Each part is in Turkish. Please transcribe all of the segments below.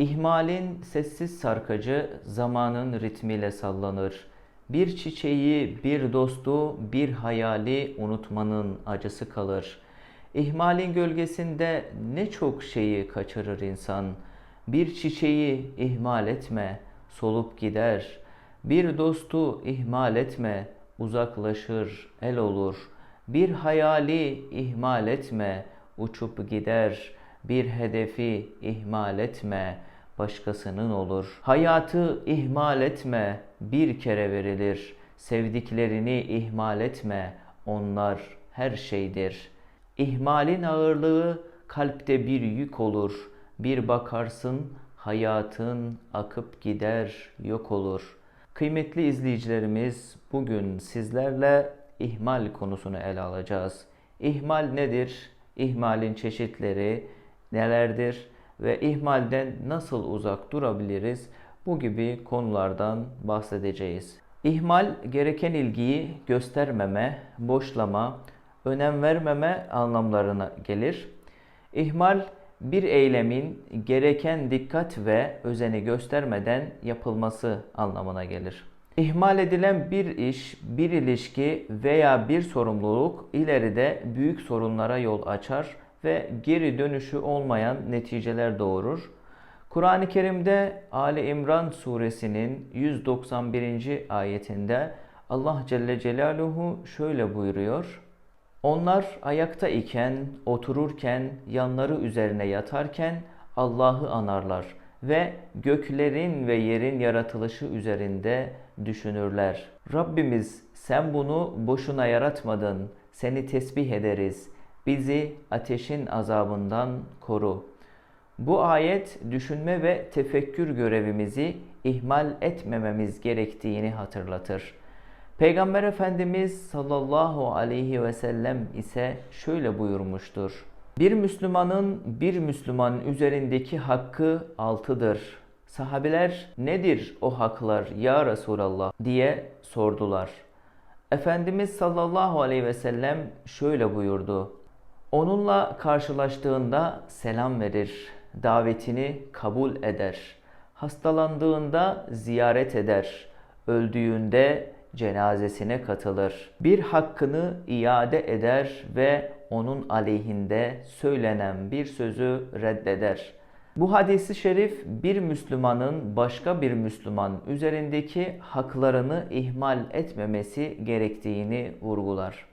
İhmalin sessiz sarkacı zamanın ritmiyle sallanır. Bir çiçeği, bir dostu, bir hayali unutmanın acısı kalır. İhmalin gölgesinde ne çok şeyi kaçırır insan. Bir çiçeği ihmal etme, solup gider. Bir dostu ihmal etme, uzaklaşır, el olur. Bir hayali ihmal etme, uçup gider. Bir hedefi ihmal etme, başkasının olur. Hayatı ihmal etme, bir kere verilir. Sevdiklerini ihmal etme, onlar her şeydir. İhmalin ağırlığı kalpte bir yük olur. Bir bakarsın hayatın akıp gider, yok olur. Kıymetli izleyicilerimiz, bugün sizlerle ihmal konusunu ele alacağız. İhmal nedir? İhmalin çeşitleri nelerdir ve ihmalden nasıl uzak durabiliriz? Bu gibi konulardan bahsedeceğiz. İhmal gereken ilgiyi göstermeme, boşlama, önem vermeme anlamlarına gelir. İhmal bir eylemin gereken dikkat ve özeni göstermeden yapılması anlamına gelir. İhmal edilen bir iş, bir ilişki veya bir sorumluluk ileride büyük sorunlara yol açar ve geri dönüşü olmayan neticeler doğurur. Kur'an-ı Kerim'de Ali İmran suresinin 191. ayetinde Allah Celle Celaluhu şöyle buyuruyor. Onlar ayakta iken, otururken, yanları üzerine yatarken Allah'ı anarlar ve göklerin ve yerin yaratılışı üzerinde düşünürler. Rabbimiz sen bunu boşuna yaratmadın. Seni tesbih ederiz. Bizi ateşin azabından koru. Bu ayet düşünme ve tefekkür görevimizi ihmal etmememiz gerektiğini hatırlatır. Peygamber Efendimiz sallallahu aleyhi ve sellem ise şöyle buyurmuştur. Bir Müslümanın bir Müslüman üzerindeki hakkı altıdır. Sahabeler nedir o haklar ya Resulallah diye sordular. Efendimiz sallallahu aleyhi ve sellem şöyle buyurdu. Onunla karşılaştığında selam verir, davetini kabul eder. Hastalandığında ziyaret eder, öldüğünde cenazesine katılır. Bir hakkını iade eder ve onun aleyhinde söylenen bir sözü reddeder. Bu hadisi şerif bir Müslümanın başka bir Müslüman üzerindeki haklarını ihmal etmemesi gerektiğini vurgular.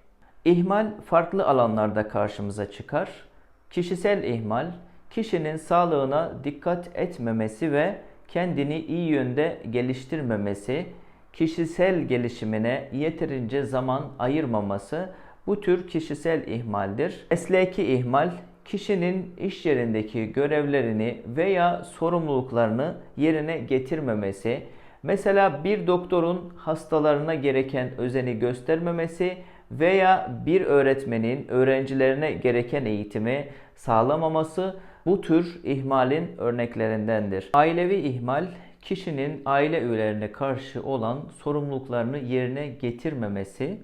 İhmal farklı alanlarda karşımıza çıkar. Kişisel ihmal, kişinin sağlığına dikkat etmemesi ve kendini iyi yönde geliştirmemesi, kişisel gelişimine yeterince zaman ayırmaması bu tür kişisel ihmaldir. Mesleki ihmal, kişinin iş yerindeki görevlerini veya sorumluluklarını yerine getirmemesi, mesela bir doktorun hastalarına gereken özeni göstermemesi veya bir öğretmenin öğrencilerine gereken eğitimi sağlamaması bu tür ihmalin örneklerindendir. Ailevi ihmal kişinin aile üyelerine karşı olan sorumluluklarını yerine getirmemesi,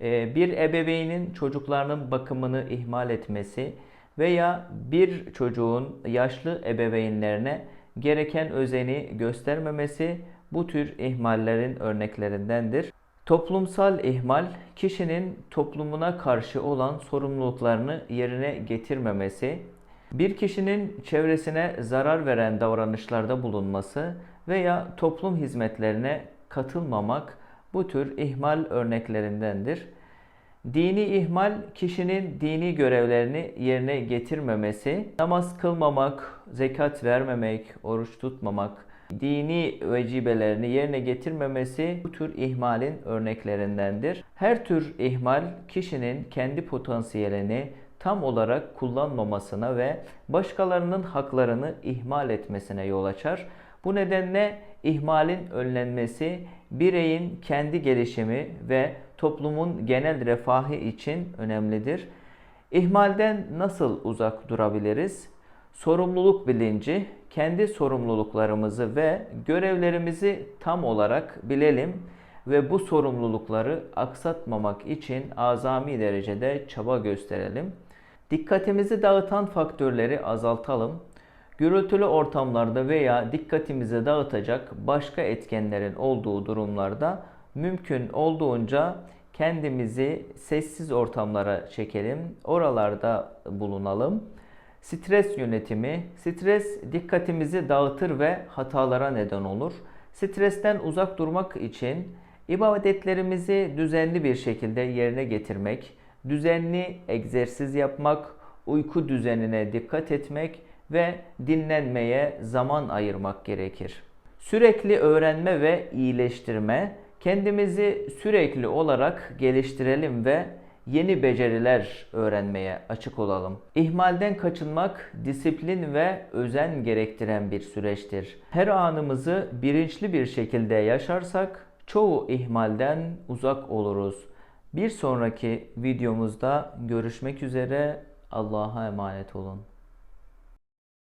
e, bir ebeveynin çocuklarının bakımını ihmal etmesi veya bir çocuğun yaşlı ebeveynlerine gereken özeni göstermemesi bu tür ihmallerin örneklerindendir. Toplumsal ihmal, kişinin toplumuna karşı olan sorumluluklarını yerine getirmemesi, bir kişinin çevresine zarar veren davranışlarda bulunması veya toplum hizmetlerine katılmamak bu tür ihmal örneklerindendir. Dini ihmal kişinin dini görevlerini yerine getirmemesi, namaz kılmamak, zekat vermemek, oruç tutmamak, dini vecibelerini yerine getirmemesi bu tür ihmalin örneklerindendir. Her tür ihmal kişinin kendi potansiyelini tam olarak kullanmamasına ve başkalarının haklarını ihmal etmesine yol açar. Bu nedenle ihmalin önlenmesi bireyin kendi gelişimi ve toplumun genel refahı için önemlidir. İhmalden nasıl uzak durabiliriz? Sorumluluk bilinci, kendi sorumluluklarımızı ve görevlerimizi tam olarak bilelim ve bu sorumlulukları aksatmamak için azami derecede çaba gösterelim. Dikkatimizi dağıtan faktörleri azaltalım. Gürültülü ortamlarda veya dikkatimizi dağıtacak başka etkenlerin olduğu durumlarda mümkün olduğunca kendimizi sessiz ortamlara çekelim. Oralarda bulunalım. Stres yönetimi. Stres dikkatimizi dağıtır ve hatalara neden olur. Stresten uzak durmak için ibadetlerimizi düzenli bir şekilde yerine getirmek, düzenli egzersiz yapmak, uyku düzenine dikkat etmek ve dinlenmeye zaman ayırmak gerekir. Sürekli öğrenme ve iyileştirme, kendimizi sürekli olarak geliştirelim ve yeni beceriler öğrenmeye açık olalım. İhmalden kaçınmak disiplin ve özen gerektiren bir süreçtir. Her anımızı bilinçli bir şekilde yaşarsak çoğu ihmalden uzak oluruz. Bir sonraki videomuzda görüşmek üzere. Allah'a emanet olun.